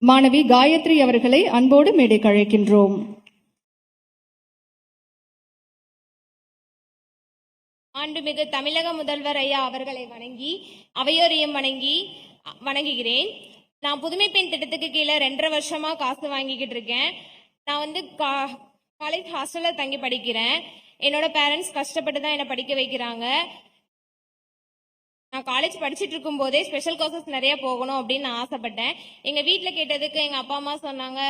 மாணவி காயத்ரி அவர்களை அன்போடு மேடை கழைக்கின்றோம் ஆண்டுமிகு தமிழக முதல்வர் ஐயா அவர்களை வணங்கி அவையோரையும் வணங்கி வணங்குகிறேன். நான் புதுமை பெண் திட்டத்துக்கு கீழே ரெண்டரை வருஷமா காசு வாங்கிக்கிட்டு இருக்கேன். நான் வந்து கா- காலேஜ் ஹாஸ்டல்ல தங்கி படிக்கிறேன். என்னோட பேரண்ட்ஸ் கஷ்டப்பட்டு தான் என்னை படிக்க வைக்கிறாங்க. நான் காலேஜ் படிச்சுட்டு இருக்கும் போதே ஸ்பெஷல் கோர்சஸ் நிறைய போகணும் அப்படின்னு நான் ஆசைப்பட்டேன். எங்க வீட்டுல கேட்டதுக்கு எங்க அப்பா அம்மா சொன்னாங்க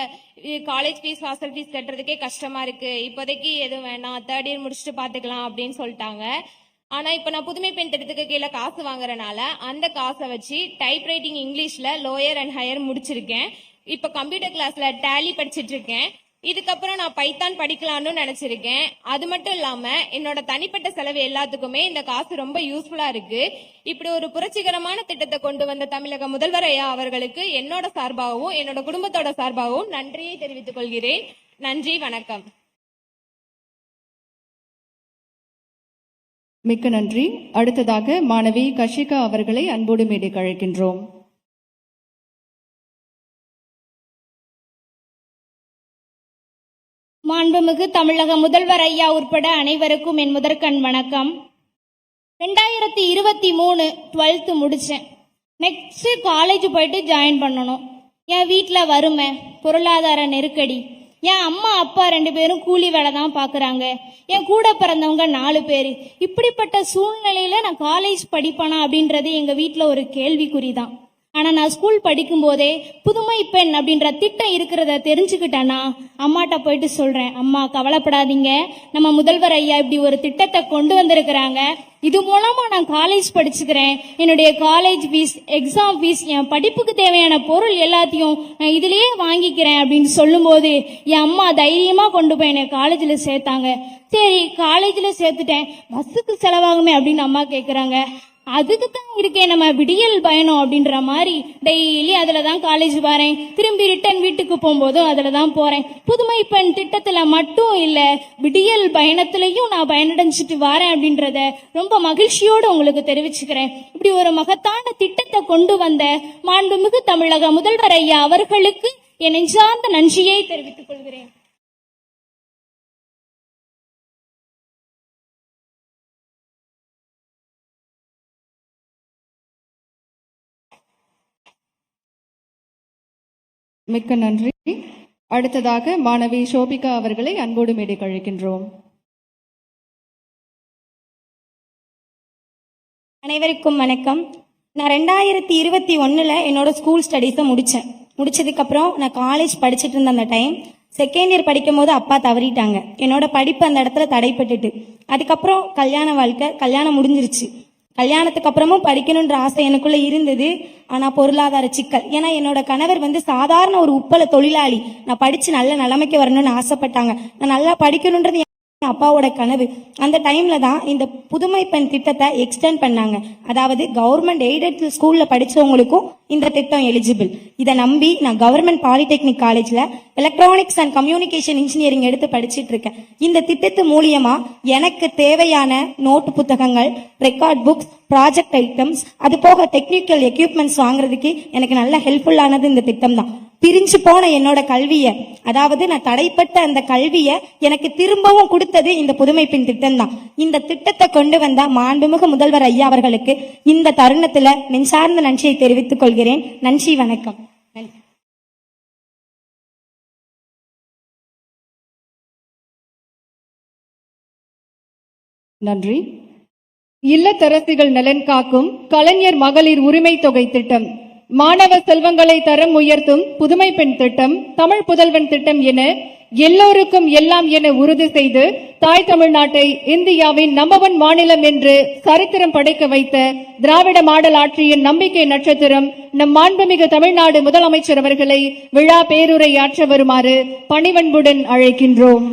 காலேஜ் ஃபீஸ் ஹாஸ்டல் ஃபீஸ் கட்டுறதுக்கே கஷ்டமா இருக்கு. இப்போதைக்கு எதுவும் வேணாம் தேர்ட் இயர் முடிச்சுட்டு பாத்துக்கலாம் அப்படின்னு சொல்லிட்டாங்க. ஆனா இப்ப நான் புதுமை பெண் திட்டத்துக்கு கீழே காசு வாங்குறனால அந்த காசை வச்சு டைப் ரைட்டிங் இங்கிலீஷ்ல லோயர் அண்ட் ஹையர் முடிச்சிருக்கேன். இப்ப கம்ப்யூட்டர் கிளாஸ்ல டேலி படிச்சிட்டு இருக்கேன் இதுக்கப்புறம் நான் பைத்தான் படிக்கலாம்னு நினைச்சிருக்கேன். அது மட்டும் இல்லாம என்னோட தனிப்பட்ட செலவு எல்லாத்துக்குமே இந்த காசு ரொம்ப யூஸ்ஃபுல்லா இருக்கு. இப்படி ஒரு புரட்சிகரமான திட்டத்தை கொண்டு வந்த தமிழக முதல்வர் ஐயா அவர்களுக்கு என்னோட சார்பாகவும் என்னோட குடும்பத்தோட சார்பாகவும் நன்றியை தெரிவித்துக் கொள்கிறேன். நன்றி வணக்கம். மிக்க நன்றி. அடுத்ததாக மாணவி கஷிகா அவர்களை அன்போடு மேடை கழிக்கின்றோம் மாண்புமிகு தமிழக முதல்வர் ஐயா உட்பட அனைவருக்கும் என் முதற்கண் வணக்கம். ரெண்டாயிரத்தி இருபத்தி மூணு டுவெல்த்து முடித்தேன் நெக்ஸ்ட்டு காலேஜ் போயிட்டு ஜாயின் பண்ணணும். என் வீட்டில் வறுமை பொருளாதார நெருக்கடி. என் அம்மா அப்பா ரெண்டு பேரும் கூலி வேலை தான் பார்க்குறாங்க என் கூட பிறந்தவங்க நாலு பேர். இப்படிப்பட்ட சூழ்நிலையில் நான் காலேஜ் படிப்பேனா அப்படின்றது எங்கள் வீட்டில் ஒரு கேள்விக்குறி தான். ஆனால் நான் ஸ்கூல் படிக்கும்போதே புதுமை பெண் அப்படின்ற திட்டம் இருக்கிறத தெரிஞ்சுக்கிட்டேன்னா அம்மாட்ட போயிட்டு சொல்கிறேன் அம்மா கவலைப்படாதீங்க. நம்ம முதல்வர் ஐயா இப்படி ஒரு திட்டத்தை கொண்டு வந்திருக்கிறாங்க. இது மூலமா நான் காலேஜ் படிச்சுக்கிறேன். என்னுடைய காலேஜ் ஃபீஸ் எக்ஸாம் ஃபீஸ் என் படிப்புக்கு தேவையான பொருள் எல்லாத்தையும் நான் இதுலயே வாங்கிக்கிறேன். அப்படின்னு சொல்லும்போது என் அம்மா தைரியமா கொண்டு போய் என்னை காலேஜில் சேர்த்தாங்க. சரி காலேஜில் சேர்த்துட்டேன். பஸ்ஸுக்கு செலவாகுமே அப்படின்னு அம்மா கேட்குறாங்க அதுக்கு தான் இருக்கேன் நம்ம விடியல் பயணம் அப்படின்ற மாதிரி டெய்லி அதில் தான் காலேஜ் வரேன். திரும்பி ரிட்டர்ன் வீட்டுக்கு போகும்போதும் அதில் தான் போகிறேன் புதுமை பெண் திட்டத்தில் மட்டும் இல்லை விடியல் பயணத்திலையும் நான் பயனடைஞ்சிட்டு வரேன் அப்படின்றத ரொம்ப மகிழ்ச்சியோடு உங்களுக்கு தெரிவிச்சுக்கிறேன். இப்படி ஒரு மகத்தான திட்டத்தை கொண்டு வந்த மாண்புமிகு தமிழக முதல்வர் ஐயா அவர்களுக்கு என் நெஞ்சார்ந்த நன்றியை தெரிவித்துக் கொள்கிறேன். மிக்க நன்றி. அடுத்ததாக மாணவி சோபிகா அவர்களை அன்போடு மேடை கழிக்கின்றோம் அனைவருக்கும் வணக்கம். நான் ரெண்டாயிரத்தி இருபத்தி ஒன்றில் என்னோட ஸ்கூல் ஸ்டடீஸை முடித்தேன் முடிச்சதுக்கப்புறம் நான் காலேஜ் படிச்சுட்டு இருந்த அந்த டைம் செகண்ட் இயர் படிக்கும் போது அப்பா தவறிட்டாங்க. என்னோட படிப்பு அந்த இடத்துல தடைப்பட்டுட்டு. அதுக்கப்புறம் கல்யாண வாழ்க்கை கல்யாணம் முடிஞ்சிருச்சு. கல்யாணத்துக்கு அப்புறமும் படிக்கணுன்ற ஆசை எனக்குள்ள இருந்தது. ஆனா பொருளாதார சிக்கல். ஏன்னா என்னோட கணவர் வந்து சாதாரண ஒரு உப்பள தொழிலாளி. நான் படிச்சு நல்ல நிலைமைக்கு வரணும்னு ஆசைப்பட்டாங்க. நான் நல்லா படிக்கணுன்றது அப்பாவோட கனவு. அந்த டைம்ல தான் இந்த புதுமை பெண் திட்டத்தை எக்ஸ்டெண்ட் பண்ணாங்க. அதாவது கவர்மெண்ட் எய்டட் ஸ்கூல்ல படிச்சவங்களுக்கும் இந்த திட்டம் எலிஜிபிள் இதை நம்பி நான் கவர்மெண்ட் பாலிடெக்னிக் காலேஜ்ல எலக்ட்ரானிக்ஸ் அண்ட் கம்யூனிகேஷன் இன்ஜினியரிங் எடுத்து படிச்சிட்டு இருக்கேன். இந்த திட்டத்து மூலியமா எனக்கு தேவையான நோட்டு புத்தகங்கள் ரெக்கார்ட் புக்ஸ் ப்ராஜெக்ட் ஐட்டம்ஸ் அது போக டெக்னிக்கல் எக்யூப்மெண்ட்ஸ் வாங்குறதுக்கு எனக்கு நல்ல ஹெல்ப்ஃபுல்லானது இந்த திட்டம் தான். பிரிஞ்சு போன என்னோட கல்வியை அதாவது நான் தடைப்பட்ட அந்த கல்வியை எனக்கு திரும்பவும் கொடுத்தது இந்த புதுமை பெண் திட்டம் தான் இந்த திட்டத்தை கொண்டு வந்த மாண்புமிகு முதல்வர் ஐயா அவர்களுக்கு இந்த தருணத்துல நெஞ்சார்ந்த நன்றியை தெரிவித்துக் கொள்கிறேன். நன்றி வணக்கம். நன்றி. நன்றி. இல்லத்தரசிகள் நலன் காக்கும் கலைஞர் மகளிர் உரிமை தொகை திட்டம். மாணவ செல்வங்களை தரம் உயர்த்தும் புதுமை பெண் திட்டம் தமிழ் புதல்வன் திட்டம் என எல்லோருக்கும் எல்லாம் என உறுதி செய்து தாய் தமிழ்நாட்டை இந்தியாவின் நம்பர் ஒன் மாநிலம் என்று சரித்திரம் படைக்க வைத்த திராவிட மாடல் ஆட்சியின் நம்பிக்கை நட்சத்திரம் நம் மாண்புமிகு தமிழ்நாடு முதலமைச்சர் அவர்களை விழா பேருரை ஆற்ற வருமாறு பணிவன்புடன் அழைக்கின்றோம்.